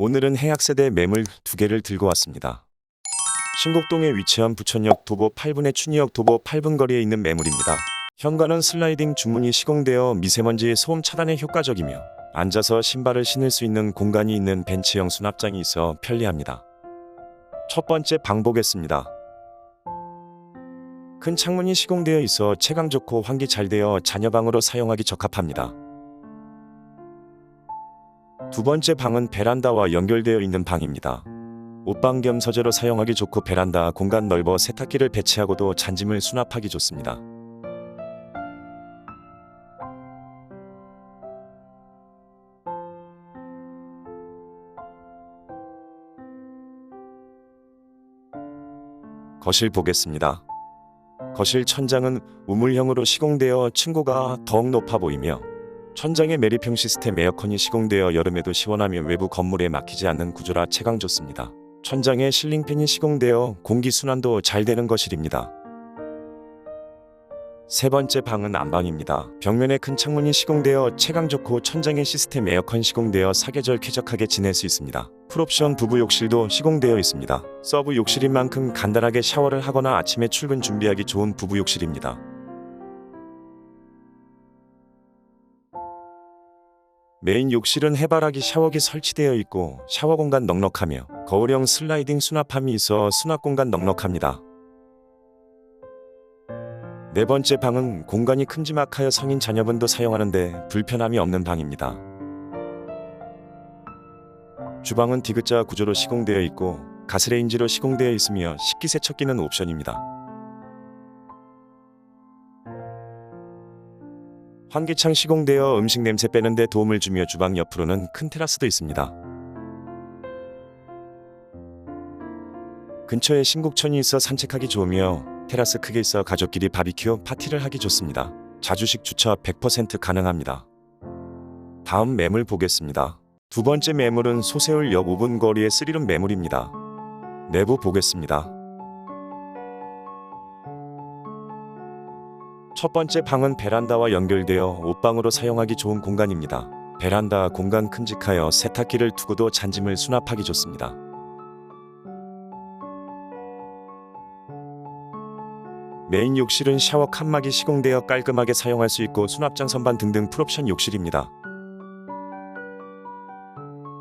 오늘은 해약세대 매물 두 개를 들고 왔습니다. 신곡동에 위치한 부천역 도보 8분의 춘희역 도보 8분 거리에 있는 매물입니다. 현관은 슬라이딩 중문이 시공되어 미세먼지 소음 차단에 효과적이며 앉아서 신발을 신을 수 있는 공간이 있는 벤치형 수납장이 있어 편리합니다. 첫 번째 방 보겠습니다. 큰 창문이 시공되어 있어 채광 좋고 환기 잘 되어 자녀방으로 사용하기 적합합니다. 두 번째 방은 베란다와 연결되어 있는 방입니다. 옷방 겸 서재로 사용하기 좋고 베란다 공간 넓어 세탁기를 배치하고도 잔짐을 수납하기 좋습니다. 거실 보겠습니다. 거실 천장은 우물형으로 시공되어 층고가 더욱 높아 보이며 천장에 매립형 시스템 에어컨이 시공되어 여름에도 시원하며 외부 건물에 막히지 않는 구조라 채광 좋습니다. 천장에 실링팬이 시공되어 공기 순환도 잘 되는 거실입니다. 세 번째 방은 안방입니다. 벽면에 큰 창문이 시공되어 채광 좋고 천장에 시스템 에어컨 시공되어 사계절 쾌적하게 지낼 수 있습니다. 풀옵션 부부 욕실도 시공되어 있습니다. 서브 욕실인 만큼 간단하게 샤워를 하거나 아침에 출근 준비하기 좋은 부부 욕실입니다. 메인 욕실은 해바라기 샤워기 설치되어 있고 샤워 공간 넉넉하며 거울형 슬라이딩 수납함이 있어 수납 공간 넉넉합니다. 네 번째 방은 공간이 큼지막하여 성인 자녀분도 사용하는데 불편함이 없는 방입니다. 주방은 디귿자 구조로 시공되어 있고 가스레인지로 시공되어 있으며 식기세척기는 옵션입니다. 환기창 시공되어 음식 냄새 빼는데 도움을 주며 주방 옆으로는 큰 테라스도 있습니다. 근처에 신곡천이 있어 산책하기 좋으며 테라스 크게 있어 가족끼리 바비큐 파티를 하기 좋습니다. 자주식 주차 100% 가능합니다. 다음 매물 보겠습니다. 두 번째 매물은 소세울역 5분 거리의 쓰리룸 매물입니다. 내부 보겠습니다. 첫 번째 방은 베란다와 연결되어 옷방으로 사용하기 좋은 공간입니다. 베란다 공간 큼직하여 세탁기를 두고도 잔짐을 수납하기 좋습니다. 메인 욕실은 샤워 칸막이 시공되어 깔끔하게 사용할 수 있고 수납장 선반 등등 풀옵션 욕실입니다.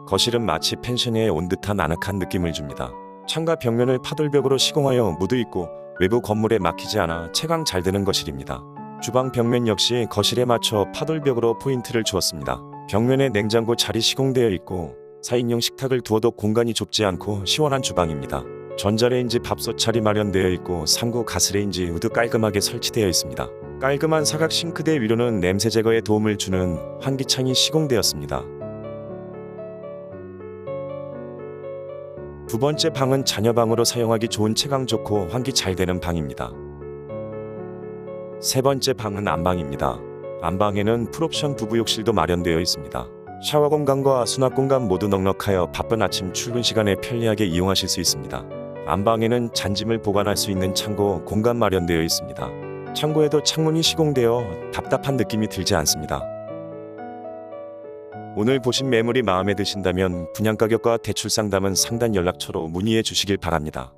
거실은 마치 펜션에 온 듯한 아늑한 느낌을 줍니다. 창과 벽면을 파돌벽으로 시공하여 무드 있고 외부 건물에 막히지 않아 채광 잘 되는 거실입니다. 주방 벽면 역시 거실에 맞춰 파돌벽으로 포인트를 주었습니다. 벽면에 냉장고 자리 시공되어 있고 4인용 식탁을 두어도 공간이 좁지 않고 시원한 주방입니다. 전자레인지 밥솥 자리 마련되어 있고 3구 가스레인지 우드 깔끔하게 설치되어 있습니다. 깔끔한 사각 싱크대 위로는 냄새 제거에 도움을 주는 환기창이 시공되었습니다. 두 번째 방은 자녀 방으로 사용하기 좋은 채광 좋고 환기 잘 되는 방입니다. 세 번째 방은 안방입니다. 안방에는 풀옵션 부부 욕실도 마련되어 있습니다. 샤워 공간과 수납 공간 모두 넉넉하여 바쁜 아침 출근 시간에 편리하게 이용하실 수 있습니다. 안방에는 잔짐을 보관할 수 있는 창고 공간 마련되어 있습니다. 창고에도 창문이 시공되어 답답한 느낌이 들지 않습니다. 오늘 보신 매물이 마음에 드신다면 분양 가격과 대출 상담은 상단 연락처로 문의해 주시길 바랍니다.